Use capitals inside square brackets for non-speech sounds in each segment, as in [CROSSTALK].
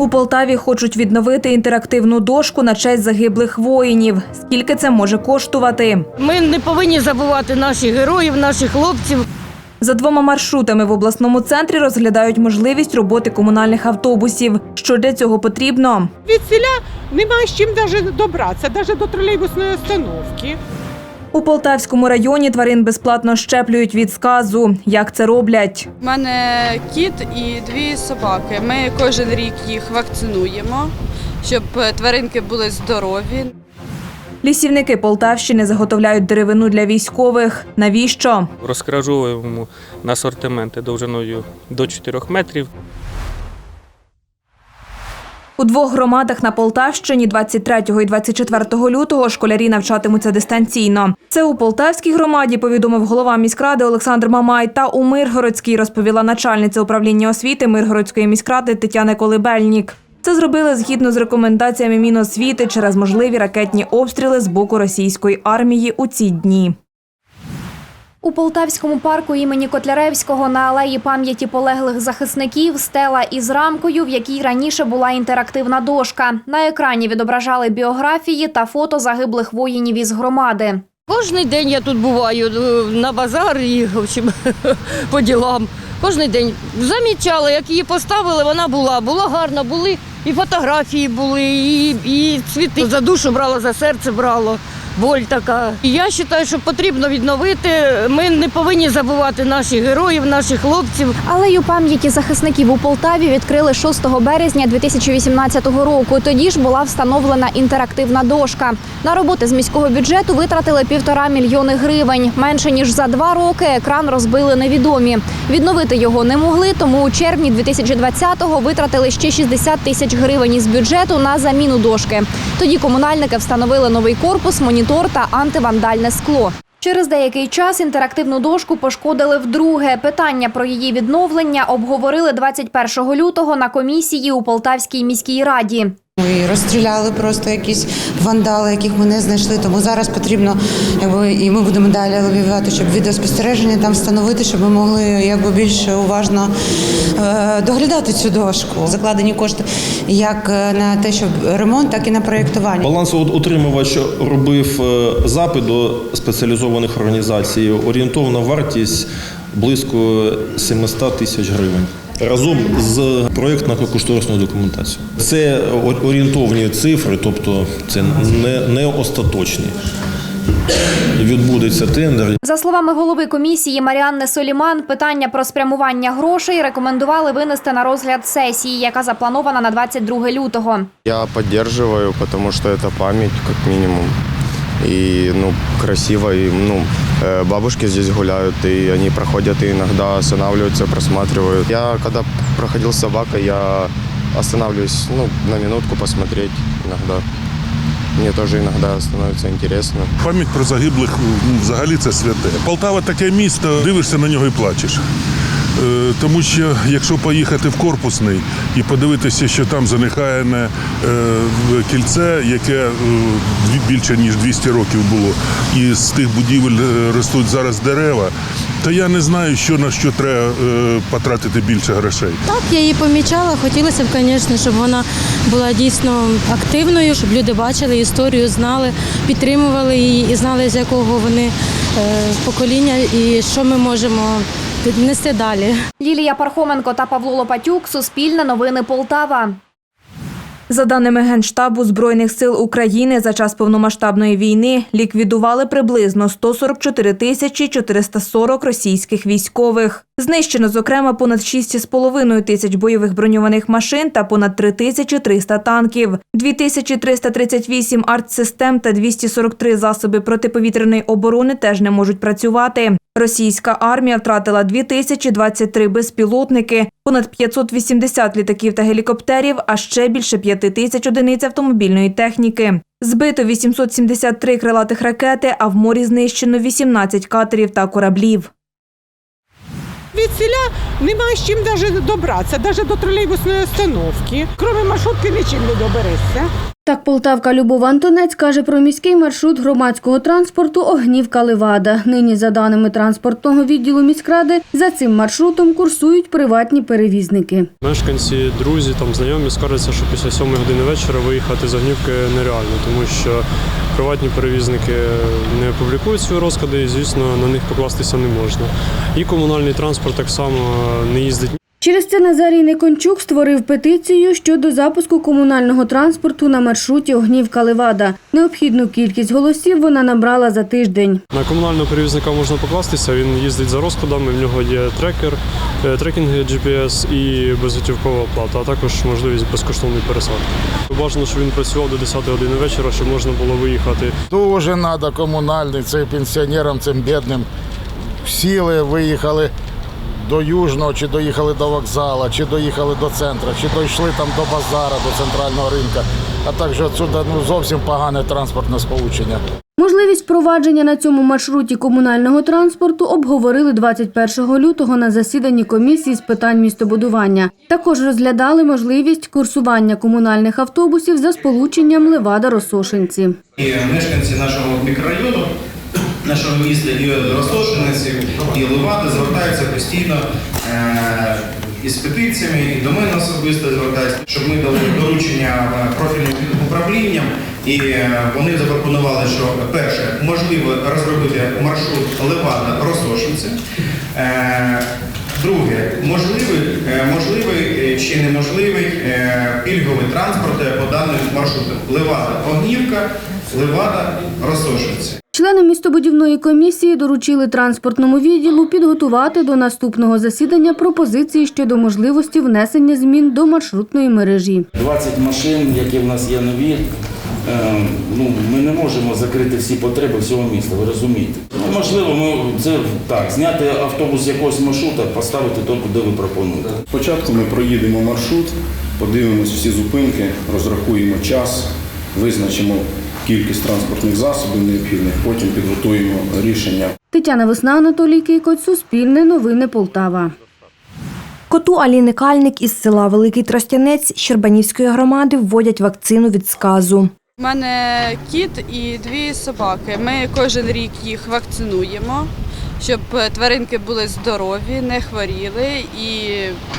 У Полтаві хочуть відновити інтерактивну дошку на честь загиблих воїнів. Скільки це може коштувати? Ми не повинні забувати наших героїв, наших хлопців. За двома маршрутами в обласному центрі розглядають можливість роботи комунальних автобусів. Що для цього потрібно? Від селя немає з чим навіть добратися, навіть до тролейбусної остановки. У Полтавському районі тварин безплатно щеплюють від сказу. Як це роблять? У мене кіт і дві собаки. Ми кожен рік їх вакцинуємо, щоб тваринки були здорові. Лісівники Полтавщини заготовляють деревину для військових. Навіщо? розкражуємо на асортименти довжиною до 4 метрів. У двох громадах на Полтавщині 23 і 24 лютого школярі навчатимуться дистанційно. Це у Полтавській громаді повідомив голова міськради Олександр Мамай та у Миргородській розповіла начальниця управління освіти Миргородської міськради Тетяна Колибельнік. Це зробили згідно з рекомендаціями Міносвіти через можливі ракетні обстріли з боку російської армії у ці дні. У Полтавському парку імені Котляревського на алеї пам'яті полеглих захисників стела із рамкою, в якій раніше була інтерактивна дошка. На екрані відображали біографії та фото загиблих воїнів із громади. Кожний день я тут буваю е, на базар і в общем, [LAUGHS] по ділам. Кожний день замічала, як її поставили, вона була. Було гарно, були і фотографії були, і, і цвіти. За душу брало, за серце брало. Боль така. Я вважаю, що потрібно відновити. Ми не повинні забувати наших героїв, наших хлопців. Алею пам'яті захисників у Полтаві відкрили 6 березня 2018 року. Тоді ж була встановлена інтерактивна дошка. На роботи з міського бюджету витратили півтора мільйони гривень. Менше ніж за два роки екран розбили невідомі. Відновити його не могли, тому у червні 2020-го витратили ще 60 тисяч гривень із бюджету на заміну дошки. Тоді комунальники встановили новий корпус, монітор та антивандальне скло. Через деякий час інтерактивну дошку пошкодили вдруге. Питання про її відновлення обговорили 21 лютого на комісії у Полтавській міській раді. І розстріляли просто якісь вандали, яких ми не знайшли. Тому зараз потрібно, якби і ми будемо далі лобіювати, щоб відеоспостереження там встановити, щоб ми могли якби більш уважно е, доглядати цю дошку. Закладені кошти як е, на те, щоб ремонт, так і на проєктування. Балансоутримувач робив е, запит до спеціалізованих організацій. Орієнтовна вартість близько 700 тисяч гривень. Разом з проєктно-кошторисною документацією. Це орієнтовні цифри, тобто це не, не остаточні. Відбудеться тендер, За словами голови комісії Маріанни Соліман, питання про спрямування грошей рекомендували винести на розгляд сесії, яка запланована на 22 лютого. Я поддерживаю, потому что это память, как минимум. И, ну, красиво, и, ну, э, бабушки здесь гуляют, и они проходят и иногда останавливаются, просматривают. Я, когда проходил с я останавливаюсь, ну, на минутку посмотреть иногда. Мне тоже иногда становится интересно. Пам'ять про загиблих взагалі це святе. Полтава таке місто, дивишся на нього і плачеш. Е, Тому що якщо поїхати в корпусний і подивитися, що там занехаяне е, кільце, яке е, більше ніж 200 років було, і з тих будівель ростуть зараз дерева, то я не знаю, що на що треба потратити більше грошей. Так, я її помічала. Хотілося б, звісно, щоб вона була дійсно активною, щоб люди бачили історію, знали, підтримували її і знали, з якого вони покоління і що ми можемо нести далі. Лілія Пархоменко та Павло Лопатюк. Суспільне новини Полтава. За даними Генштабу Збройних сил України, за час повномасштабної війни ліквідували приблизно 144 тисячі 440 російських військових. Знищено, зокрема, понад 6,5 тисяч бойових броньованих машин та понад 3 тисячі 300 танків, 2338 артсистем та 243 засоби протиповітряної оборони теж не можуть працювати. Російська армія втратила 2023 безпілотники, понад 580 літаків та гелікоптерів, а ще більше 5 тисяч одиниць автомобільної техніки. Збито 873 крилатих ракети, а в морі знищено 18 катерів та кораблів. Від селя немає з чим навіть добратися, навіть до тролейбусної остановки. Крім маршрутки нічим не доберешся. Так полтавка Любов Антонець каже про міський маршрут громадського транспорту Огнівка Левада. Нині, за даними транспортного відділу міськради, за цим маршрутом курсують приватні перевізники. Мешканці, друзі, там знайомі скаржаться, що після 7 години вечора виїхати з Огнівки нереально, тому що приватні перевізники не публікують свої розклади і, звісно, на них покластися не можна. І комунальний транспорт так само не їздить Через це Назарій Никончук створив петицію щодо запуску комунального транспорту на маршруті Огнівка Левада. Необхідну кількість голосів вона набрала за тиждень. На комунального перевізника можна покластися, він їздить за розкладами, в нього є трекер, е, трекінги GPS і безготівкова оплата, а також можливість безкоштовної пересадки. Бажано, щоб він працював до 10 години вечора, щоб можна було виїхати. Дуже треба комунальний, цим пенсіонерам, цим бідним. Сіли, виїхали до Южного, чи доїхали до вокзалу, чи доїхали до центру, чи дійшли там до базара, до центрального ринку. А також отсюди ну, зовсім погане транспортне сполучення. Можливість впровадження на цьому маршруті комунального транспорту обговорили 21 лютого на засіданні комісії з питань містобудування. Також розглядали можливість курсування комунальних автобусів за сполученням Левада-Росошинці. І мешканці нашого мікрорайону, нашого міста і Ростошинці, і Левади звертаються постійно е, із петиціями, і до мене особисто звертаються, щоб ми дали доручення профільним управлінням. І е, вони запропонували, що перше, можливо розробити маршрут Левада-Ростошинці. Е, Друге, можливий, можливий чи неможливий пільговий транспорт по даним маршрутам. Левада-Огнівка, Левада-Росошинці. Члени містобудівної комісії доручили транспортному відділу підготувати до наступного засідання пропозиції щодо можливості внесення змін до маршрутної мережі. 20 машин, які в нас є нові. е, Ну, ми не можемо закрити всі потреби всього міста, ви розумієте. Ну, можливо, ми це так, зняти автобус з якогось маршрута, поставити той, куди ви пропонуєте. Спочатку ми проїдемо маршрут, подивимось всі зупинки, розрахуємо час, визначимо кількість транспортних засобів необхідних, потім підготуємо рішення. Тетяна Весна, Анатолій Кикоць, Суспільне новини Полтава. Коту Аліни Кальник із села Великий Тростянець Щербанівської громади вводять вакцину від сказу. У мене кіт і дві собаки. Ми кожен рік їх вакцинуємо, щоб тваринки були здорові, не хворіли і,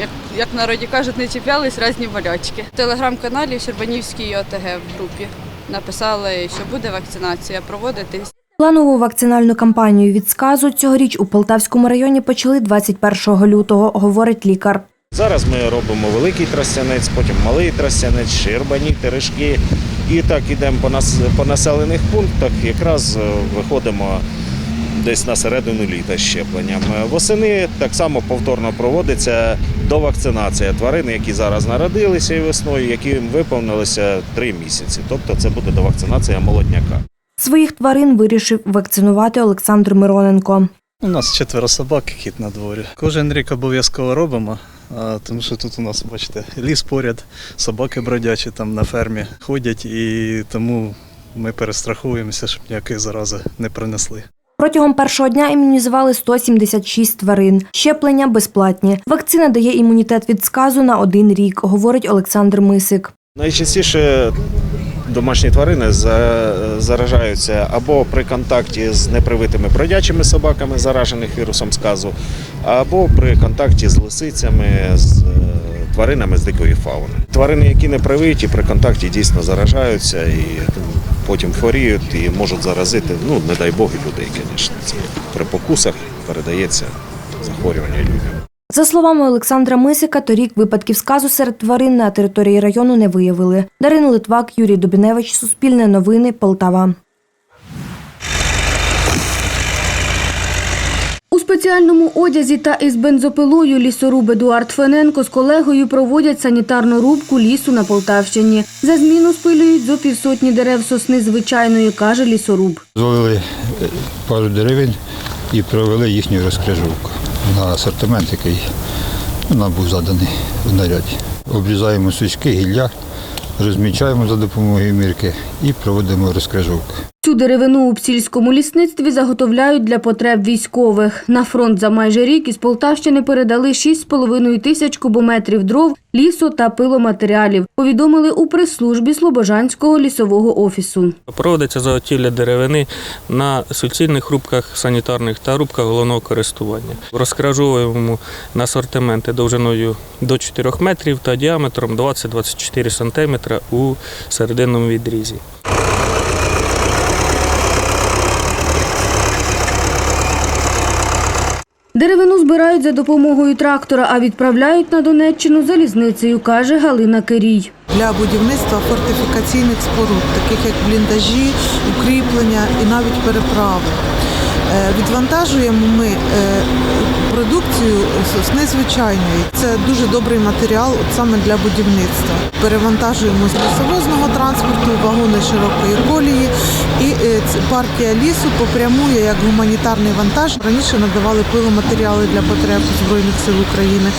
як, як народі кажуть, не чіплялись різні болячки. В телеграм-каналі Щербанівській ОТГ в групі написали, що буде вакцинація проводитись. Планову вакцинальну кампанію від сказу цьогоріч у Полтавському районі почали 21 лютого, говорить лікар. Зараз ми робимо великий тростянець, потім малий тростянець, ширбані, терешки. І так ідемо по, нас, по населених пунктах, якраз е, виходимо десь на середину літа з щепленням. Восени так само повторно проводиться довакцинація тварин, які зараз народилися і весною, яким виповнилося три місяці. Тобто це буде довакцинація молодняка. Своїх тварин вирішив вакцинувати Олександр Мироненко. У нас четверо собак, кіт на дворі. Кожен рік обов'язково робимо, а, тому що тут у нас, бачите, ліс поряд, собаки бродячі там на фермі ходять, і тому ми перестраховуємося, щоб ніякої зарази не принесли. Протягом першого дня імунізували 176 тварин. Щеплення безплатні. Вакцина дає імунітет від сказу на один рік, говорить Олександр Мисик. Найчастіше домашні тварини заражаються або при контакті з непривитими бродячими собаками, заражених вірусом сказу, або при контакті з лисицями, з е, тваринами з дикої фауни. Тварини, які не привиті, при контакті дійсно заражаються і потім хворіють і можуть заразити, ну не дай Бог, і людей, звісно. Це при покусах передається захворювання людям. За словами Олександра Мисика, торік випадків сказу серед тварин на території району не виявили. Дарина Литвак, Юрій Дубіневич, Суспільне новини, Полтава. У спеціальному одязі та із бензопилою лісоруб Едуард Фененко з колегою проводять санітарну рубку лісу на Полтавщині. За зміну спилюють зо півсотні дерев сосни звичайної, каже лісоруб. Зловили е, пару деревин і провели їхню розкрижовку на асортимент, який ну, нам був заданий в наряді. Обрізаємо сучки, гілля, розмічаємо за допомогою мірки і проводимо розкрижовку. Цю деревину у Псільському лісництві заготовляють для потреб військових. На фронт за майже рік із Полтавщини передали 6,5 тисяч кубометрів дров, лісу та пиломатеріалів. Повідомили у прес-службі Слобожанського лісового офісу. Проводиться заготівля деревини на суцільних рубках санітарних та рубках головного користування. Розкражовуємо на асортименти довжиною до 4 метрів та діаметром 20-24 см у серединному відрізі. Деревину збирають за допомогою трактора, а відправляють на Донеччину залізницею, каже Галина Кирій. для будівництва фортифікаційних споруд, таких як бліндажі, укріплення і навіть переправи. Е, Відвантажуємо ми е, продукцію з- з незвичайної. Це дуже добрий матеріал саме для будівництва. Перевантажуємо з лісовозного транспорту, вагони широкої колії, і е, партія лісу попрямує як гуманітарний вантаж. Раніше надавали пиломатеріали для потреб Збройних сил України,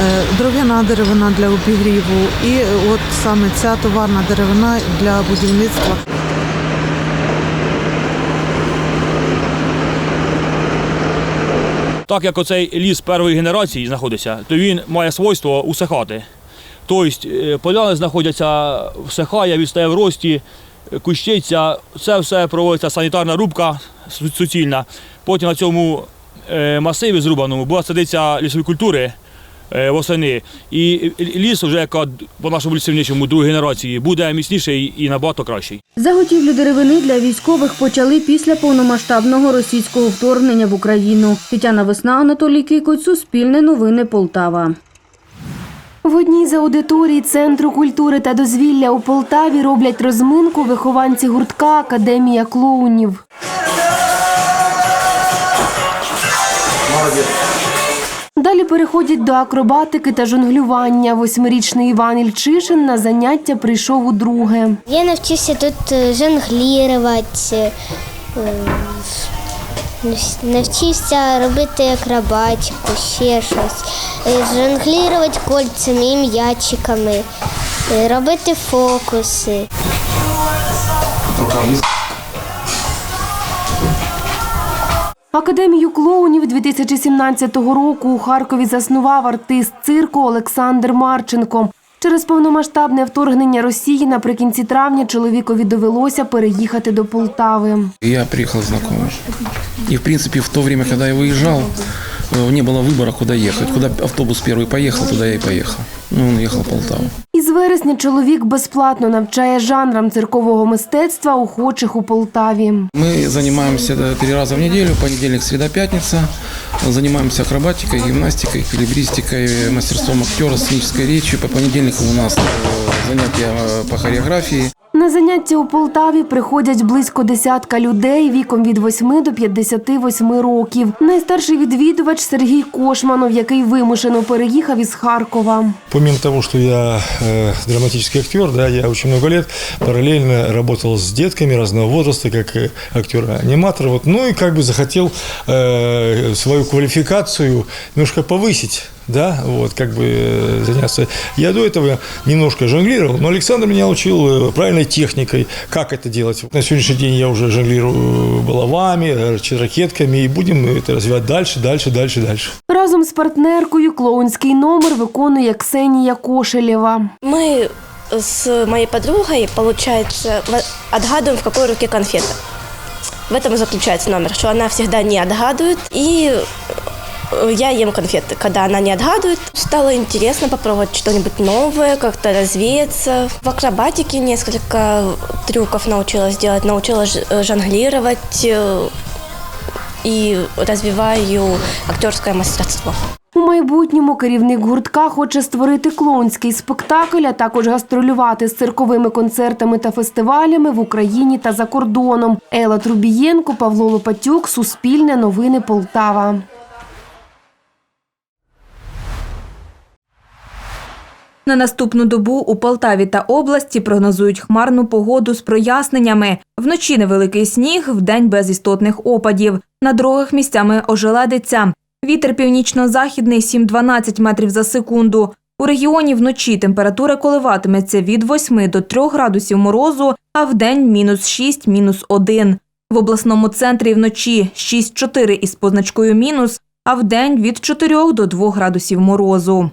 е, дров'яна деревина для обігріву, і е, от саме ця товарна деревина для будівництва. Так як оцей ліс першої генерації знаходиться, то він має свойство усихати. Тобто поляни знаходяться, всихає, відстає в рості, кущиться, це все проводиться санітарна рубка суцільна. Потім на цьому е, масиві зрубаному буде садитися лісові культури е, восени. І ліс, вже яка по нашому лісівничому другої генерації, буде міцніший і набагато кращий. Заготівлю деревини для військових почали після повномасштабного російського вторгнення в Україну. Тетяна Весна, Анатолій Кикоць, Суспільне новини Полтава. В одній з аудиторій Центру культури та дозвілля у Полтаві роблять розминку вихованці гуртка Академія клоунів. Далі переходять до акробатики та жонглювання. Восьмирічний Іван Ільчишин на заняття прийшов удруге. Я навчився тут е, жонглірувати, е, навчився робити акробатику, ще щось, е, жонглірувати кольцями і м'ячиками, е, робити фокуси. Академію клоунів 2017 року у Харкові заснував артист цирку Олександр Марченко. Через повномасштабне вторгнення Росії наприкінці травня чоловікові довелося переїхати до Полтави. Я приехал знакомый. И, в принципе, в то время, когда я выезжал, э, не было выбора, куда ехать. Куда автобус первый поехал, туда я и поехал. Ну, он ехал в Полтаву. Із вересня чоловік безплатно навчає жанрам циркового мистецтва охочих у Полтаві. Мы занимаемся э, три раза в неделю, понедельник, среда, пятница. Занимаемся акробатикой, гимнастикой, эквилибристикой, мастерством актера, сценической речью. По понедельникам у нас э, занятия э, по хореографии. На заняття у Полтаві приходять близько десятка людей віком від 8 до 58 років. Найстарший відвідувач Сергій Кошманов, який вимушено переїхав із Харкова. Помимо того, что я э, драматический актер, да, я очень много лет параллельно работал с детками разного возраста, как э, актер-аниматор. Вот, ну и как бы захотел э, свою квалификацию немножко повысить. Да, вот, как бы э, заняться. Я до этого немножко жонглировал, но Александр меня учил э, правильной техникой, как это делать. На сегодняшний день я уже жонглирую булавами, э, ракетками, и будем это развивать дальше, дальше, дальше, дальше. Разом з партнеркою клоунський номер виконує Ксенія Кошелєва. Мы с моей подругой, получается, в- отгадываем, в какой руке конфета. В этом и заключается номер, что она всегда не отгадывает, и э, я ем конфеты, когда она не отгадывает. Стало интересно попробовать что-нибудь новое, как-то развеяться. В акробатике несколько трюков научилась делать, научилась ж- э, жонглировать э, и развиваю актерское мастерство. У майбутньому керівник гуртка хоче створити клоунський спектакль, а також гастролювати з цирковими концертами та фестивалями в Україні та за кордоном. Ела Трубієнко, Павло Лопатюк, Суспільне новини Полтава. На наступну добу у Полтаві та області прогнозують хмарну погоду з проясненнями. Вночі невеликий сніг, вдень без істотних опадів. На дорогах місцями ожеледиться. Вітер північно-західний 7-12 метрів за секунду. У регіоні вночі температура коливатиметься від 8 до 3 градусів морозу, а вдень мінус 6, мінус 1. В обласному центрі вночі 6-4 із позначкою мінус, а вдень від 4 до 2 градусів морозу.